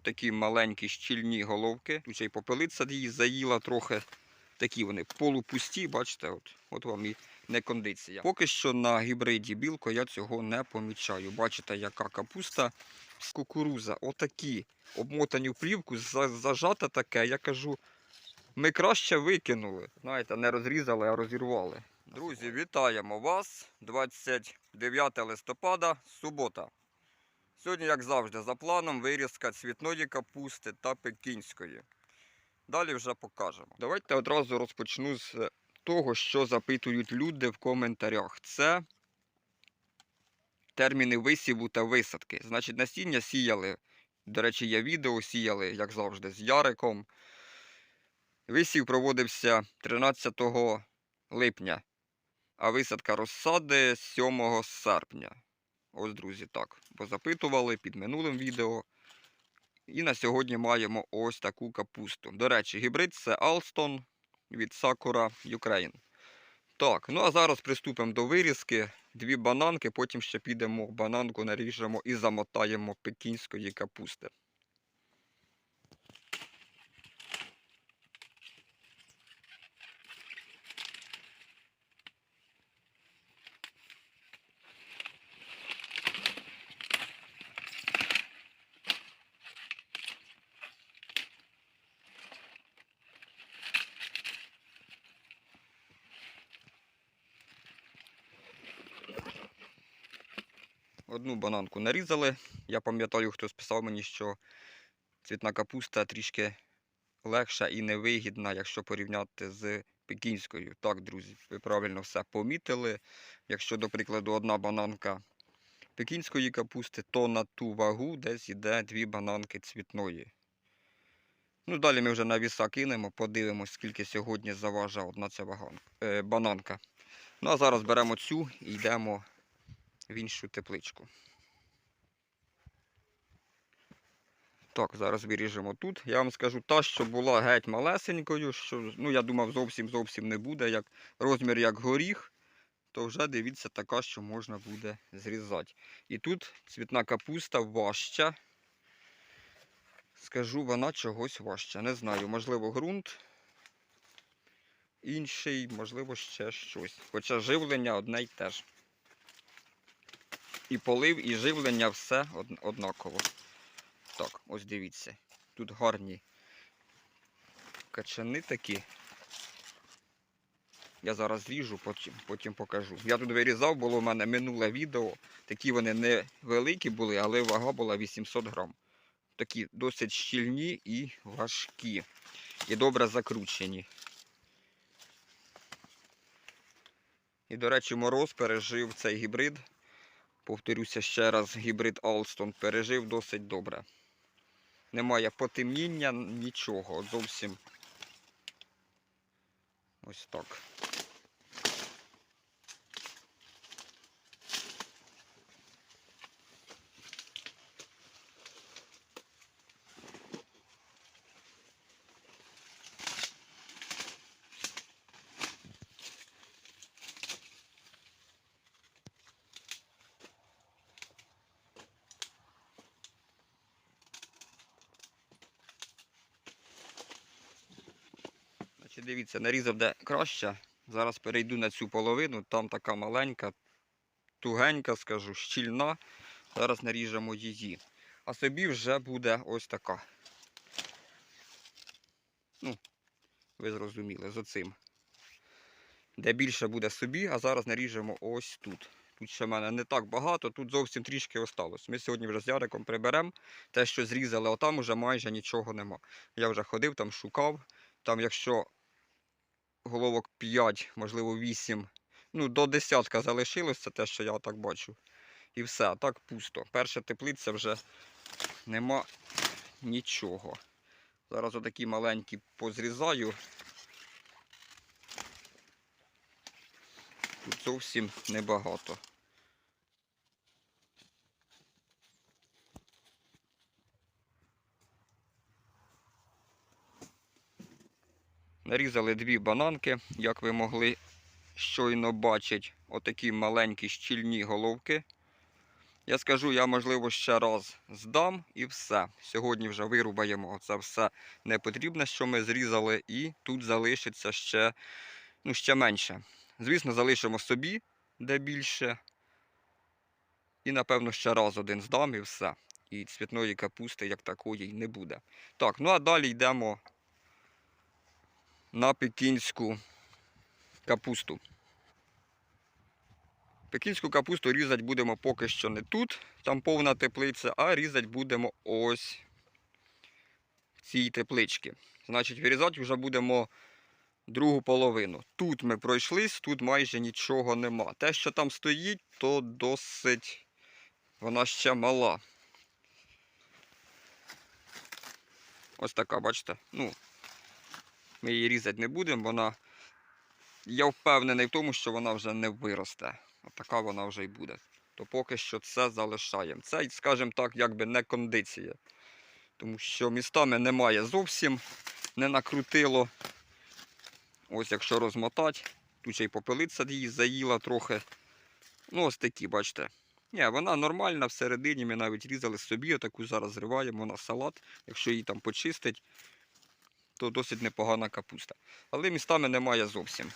отакі маленькі щільні головки. Тут ще й попелиця її заїла трохи. Такі вони полупусті, бачите, от, от вам і не кондиція. Поки що на гібриді білко я цього не помічаю. Бачите, яка капуста з кукуруза. Отакі обмотані в плівку, за- зажате таке. Я кажу, ми краще викинули. Знаєте, не розрізали, а розірвали. Друзі, вітаємо вас. 29 листопада, субота. Сьогодні, як завжди, за планом вирізка цвітної капусти та пекінської. Далі вже покажемо. Давайте одразу розпочну з того, що запитують люди в коментарях. Це терміни висіву та висадки. Значить, насіння сіяли. До речі, є відео, сіяли, як завжди, з Яриком. Висів проводився 13 липня, а висадка розсади 7 серпня. Ось, друзі, так. Позапитували під минулим відео. І на сьогодні маємо ось таку капусту. До речі, гібрид це Alston від Sakura Ukraine. Так, ну а зараз приступимо до вирізки. Дві бананки, потім ще підемо бананку наріжемо і замотаємо пекінської капусти. Одну бананку нарізали. Я пам'ятаю, хтось писав мені, що цвітна капуста трішки легша і невигідна, якщо порівняти з пекінською. Так, друзі, ви правильно все помітили. Якщо, до прикладу, одна бананка пекінської капусти, то на ту вагу десь йде дві бананки цвітної. Ну, далі ми вже на віса кинемо, подивимось, скільки сьогодні заважає одна ця е, бананка. Ну а зараз беремо цю і йдемо в іншу тепличку. Так, зараз виріжемо тут. Я вам скажу, та, що була геть малесенькою, що ну, я думав, зовсім зовсім не буде. Як розмір як горіх, то вже дивіться така, що можна буде зрізати. І тут цвітна капуста важча. Скажу, вона чогось важча. Не знаю, можливо, ґрунт інший, можливо, ще щось. Хоча живлення одне й те ж. І полив, і живлення все однаково. Так, ось дивіться. Тут гарні качани такі. Я зараз зріжу, потім, потім покажу. Я тут вирізав, було в мене минуле відео. Такі вони не великі були, але вага була 800 грам. Такі досить щільні і важкі. І добре закручені. І, до речі, мороз пережив цей гібрид. Повторюся ще раз, гібрид Алстон пережив досить добре. Немає потемніння, нічого. Зовсім ось так. Значить, дивіться, нарізав де краще. Зараз перейду на цю половину, там така маленька, тугенька, скажу, щільна. Зараз наріжемо її. А собі вже буде ось така. Ну, ви зрозуміли, з оцим. Де більше буде собі, а зараз наріжемо ось тут. Тут ще в мене не так багато, тут зовсім трішки осталось. Ми сьогодні вже з Яриком приберемо те, що зрізали, а там уже майже нічого нема. Я вже ходив, там шукав. Там, якщо головок 5, можливо 8, ну до десятка залишилось, це те, що я так бачу. І все, так пусто. Перша теплиця вже нема нічого. Зараз отакі маленькі позрізаю. Тут зовсім небагато. Нарізали дві бананки, як ви могли щойно бачити, отакі маленькі щільні головки. Я скажу, я можливо ще раз здам і все. Сьогодні вже вирубаємо це все непотрібне, що ми зрізали, і тут залишиться ще, ну, ще менше. Звісно, залишимо собі де більше. І, напевно, ще раз один здам і все. І цвітної капусти як такої не буде. Так, ну а далі йдемо на пекінську капусту. Пекінську капусту різати будемо поки що не тут, там повна теплиця, а різати будемо ось в цій тепличці. Значить, вирізати вже будемо другу половину. Тут ми пройшлись, тут майже нічого нема. Те, що там стоїть, то досить вона ще мала. Ось така, бачите? Ну, ми її різати не будемо, вона. Я впевнений в тому, що вона вже не виросте. Така вона вже й буде. То поки що це залишаємо. Це, скажімо так, якби не кондиція. Тому що містами немає зовсім, не накрутило. Ось якщо розмотати, тут ще й попелиця її заїла трохи. Ну, ось такі, бачите. Ні, вона нормальна всередині. Ми навіть різали собі, отаку зараз зриваємо на салат. Якщо її там почистить, то досить непогана капуста. Але містами немає зовсім.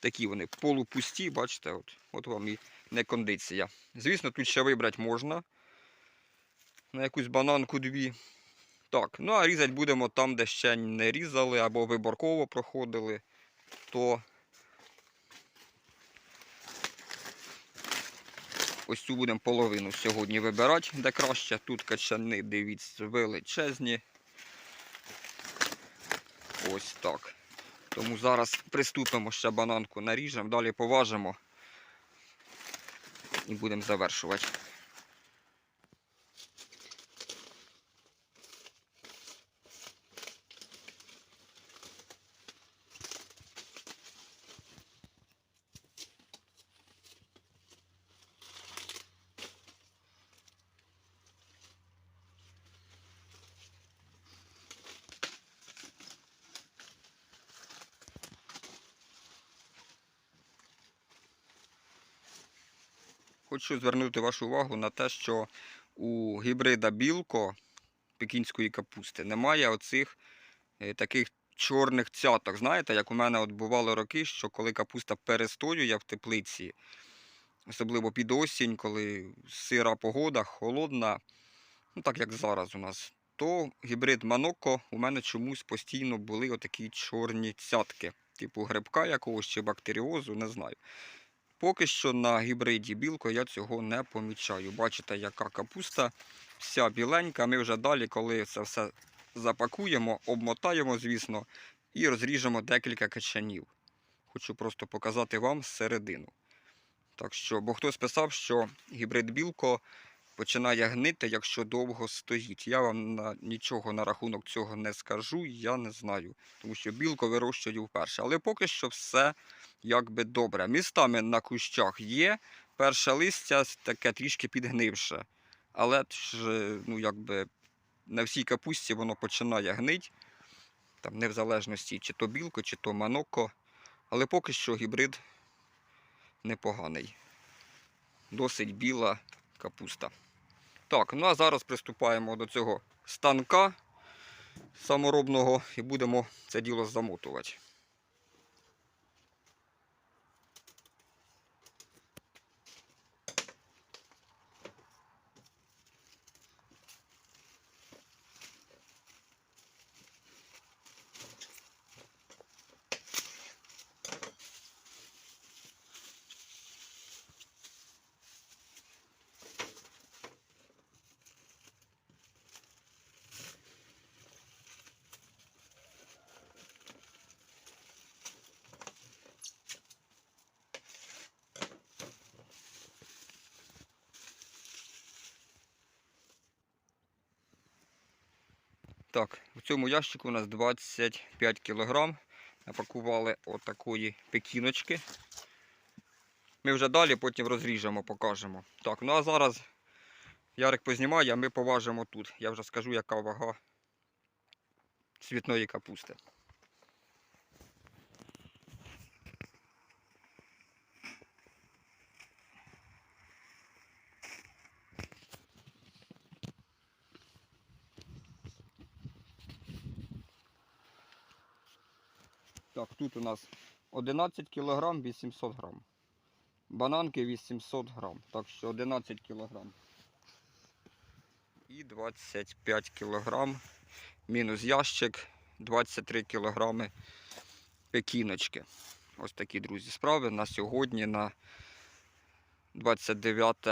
Такі вони полупусті, бачите, от, от вам і не кондиція. Звісно, тут ще вибрати можна на якусь бананку дві. Так, ну а різати будемо там, де ще не різали або виборково проходили, то ось цю будемо половину сьогодні вибирати, де краще. Тут качани, дивіться, величезні. Ось так. Тому зараз приступимо ще бананку наріжемо, далі поважимо і будемо завершувати. Хочу звернути вашу увагу на те, що у гібрида білко пекінської капусти немає оцих е, таких чорних цяток. Знаєте, як у мене от бували роки, що коли капуста перестоює в теплиці, особливо під осінь, коли сира погода, холодна, ну так як зараз у нас, то гібрид Маноко у мене чомусь постійно були отакі чорні цятки, типу грибка якогось чи бактеріозу, не знаю. Поки що на гібриді білко я цього не помічаю. Бачите, яка капуста вся біленька. Ми вже далі, коли це все запакуємо, обмотаємо, звісно, і розріжемо декілька качанів. Хочу просто показати вам середину. Так що, бо хтось писав, що гібрид білко починає гнити, якщо довго стоїть. Я вам на, нічого на рахунок цього не скажу, я не знаю. Тому що білко вирощую вперше. Але поки що все якби добре. Містами на кущах є. Перше листя таке трішки підгнивше. Але ж, ну, якби на всій капусті воно починає гнить. Там не в залежності, чи то білко, чи то маноко. Але поки що гібрид непоганий. Досить біла капуста. Так, ну а зараз приступаємо до цього станка саморобного і будемо це діло замотувати. Так, в цьому ящику у нас 25 кг. Напакували отакої пекіночки. Ми вже далі потім розріжемо, покажемо. Так, ну а зараз Ярик познімає, а ми поважимо тут. Я вже скажу, яка вага цвітної капусти. Так, тут у нас 11 кг 800 грам. Бананки 800 грам. Так що 11 кг. І 25 кг. Мінус ящик 23 кг пекіночки. Ось такі, друзі, справи на сьогодні, на 29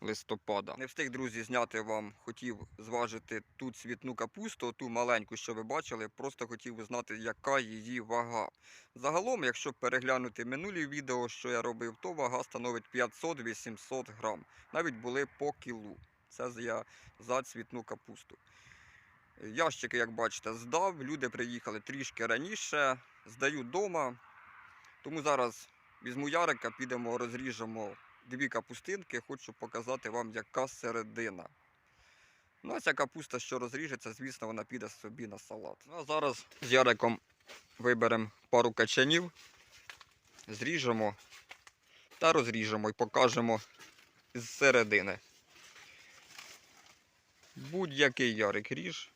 листопада. Не встиг, друзі, зняти вам, хотів зважити ту цвітну капусту, ту маленьку, що ви бачили, просто хотів би знати, яка її вага. Загалом, якщо переглянути минулі відео, що я робив, то вага становить 500-800 грам. Навіть були по кілу. Це я за цвітну капусту. Ящики, як бачите, здав. Люди приїхали трішки раніше, здаю вдома. Тому зараз візьму ярика, підемо, розріжемо дві капустинки. Хочу показати вам, яка середина. Ну, а ця капуста, що розріжеться, звісно, вона піде собі на салат. Ну, а зараз з яриком виберемо пару качанів, зріжемо та розріжемо і покажемо з середини. Будь-який ярик ріж.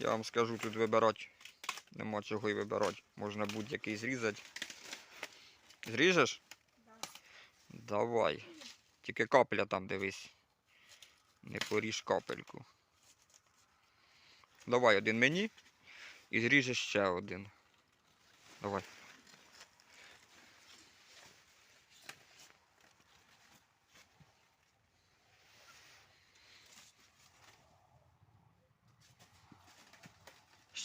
Я вам скажу, тут вибирати нема чого і вибирати. Можна будь-який зрізати. Зріжеш? Давай. Тільки капля там дивись. Не поріж капельку. Давай один мені і зріжеш ще один. Давай.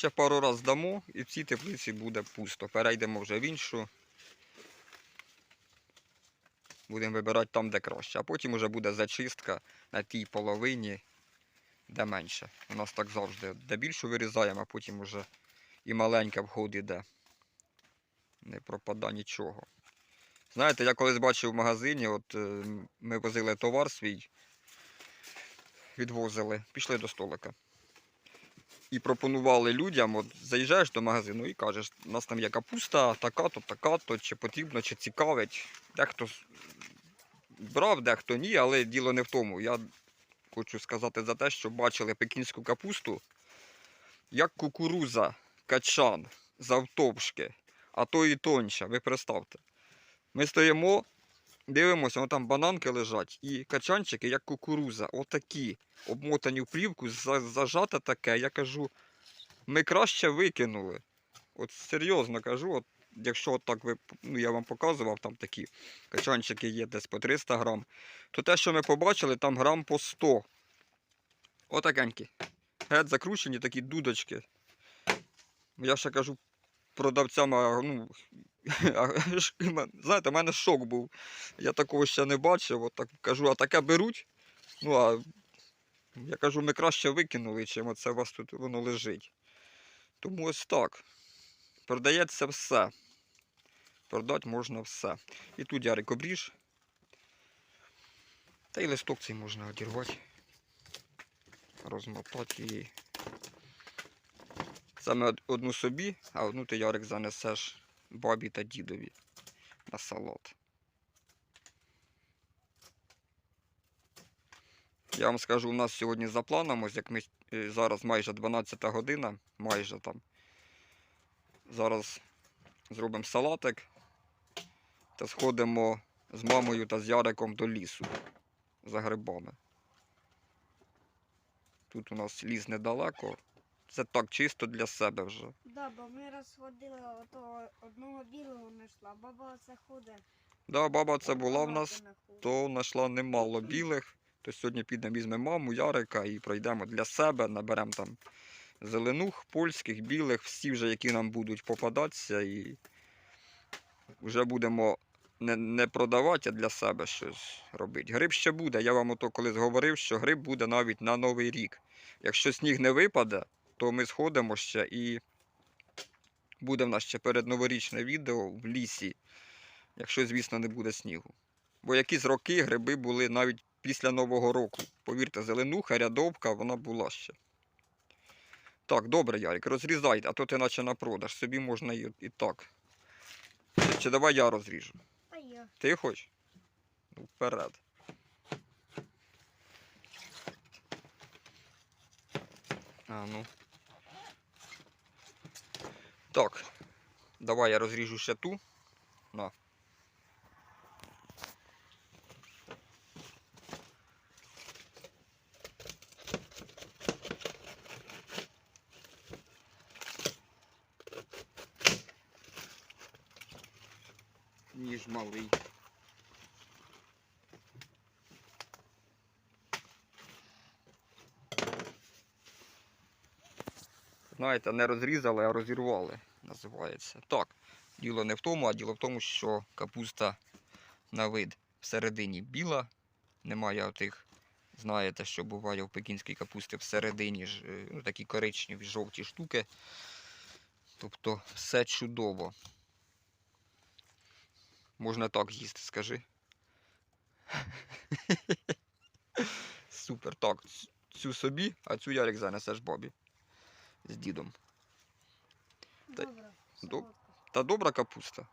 Ще пару раз дамо і в цій теплиці буде пусто. Перейдемо вже в іншу. Будемо вибирати там, де краще. А потім вже буде зачистка на тій половині, де менше. У нас так завжди. Де більше вирізаємо, а потім вже і маленьке вход іде. Не пропада нічого. Знаєте, я колись бачив в магазині, от е, ми возили товар свій, відвозили, пішли до столика. І пропонували людям, от заїжджаєш до магазину і кажеш, у нас там є капуста, така-то, така-то, чи потрібно, чи цікавить. Дехто брав, дехто ні, але діло не в тому. Я хочу сказати за те, що бачили пекінську капусту, як кукуруза, качан, завтовшки, а то і тоньше, ви представте. Ми стоїмо, дивимося, вон там бананки лежать, і качанчики, як кукуруза, отакі, обмотані в плівку, за- зажате таке. Я кажу, ми краще викинули. От серйозно кажу, от, якщо от так ви, ну я вам показував, там такі качанчики є десь по 300 грам, то те, що ми побачили, там грам по 100. Отакенькі. Геть закручені такі дудочки. Я ще кажу продавцям, ну, знаєте, в мене шок був. Я такого ще не бачив. От так кажу, а таке беруть. Ну, а я кажу, ми краще викинули, чим оце у вас тут воно лежить. Тому ось так. Продається все. Продати можна все. І тут Ярик обріж. Та й листок цей можна одірвати. Розмотати її. Саме одну собі, а одну ти Ярик занесеш бабі та дідові на салат. Я вам скажу, у нас сьогодні за планом, ось як ми е, зараз майже 12 година, майже там. Зараз зробимо салатик та сходимо з мамою та з Яриком до лісу за грибами. Тут у нас ліс недалеко. Це так чисто для себе вже. Да, бо ми розходили ото одного білого знайшла. Баба оце ходить. Да, баба це була в нас, то знайшла немало білих. То сьогодні підемо візьмемо маму, Ярика і пройдемо для себе, наберемо там зеленух, польських, білих, всі вже, які нам будуть попадатися, і вже будемо не, не продавати, а для себе щось робити. Гриб ще буде. Я вам ото колись говорив, що гриб буде навіть на Новий рік. Якщо сніг не випаде, то ми сходимо ще і буде в нас ще передноворічне відео в лісі, якщо, звісно, не буде снігу. Бо якісь роки гриби були навіть після Нового року. Повірте, зеленуха, рядовка, вона була ще. Так, добре, Ярик, розрізай, а то ти наче на продаж. Собі можна і, і так. Чи, чи давай я розріжу? А я. Ти хочеш? Ну, вперед. А, ну. Так. Давай я розріжу ще ту. На. Ніж малий. Знаєте, не розрізали, а розірвали, називається. Так, діло не в тому, а діло в тому, що капуста на вид всередині біла. Немає отих, знаєте, що буває в пекінській капусті всередині е, ну, такі коричневі жовті штуки. Тобто все чудово. Можна так їсти, скажи. Супер. Так, цю собі, а цю Ярик занесеш бабі з дідом. Та- Добре. Доб- Та добра капуста.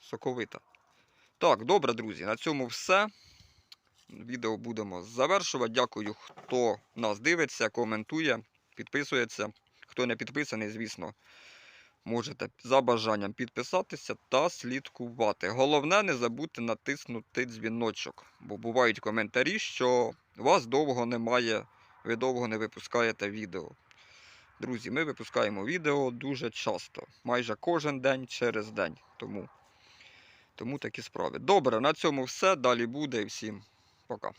Соковита. Так, добре, друзі. На цьому все. Відео будемо завершувати. Дякую, хто нас дивиться, коментує, підписується. Хто не підписаний, звісно, можете за бажанням підписатися та слідкувати. Головне, не забудьте натиснути дзвіночок, бо бувають коментарі, що вас довго немає, ви довго не випускаєте відео. Друзі, ми випускаємо відео дуже часто, майже кожен день через день. Тому, тому такі справи. Добре, на цьому все. Далі буде і всім пока.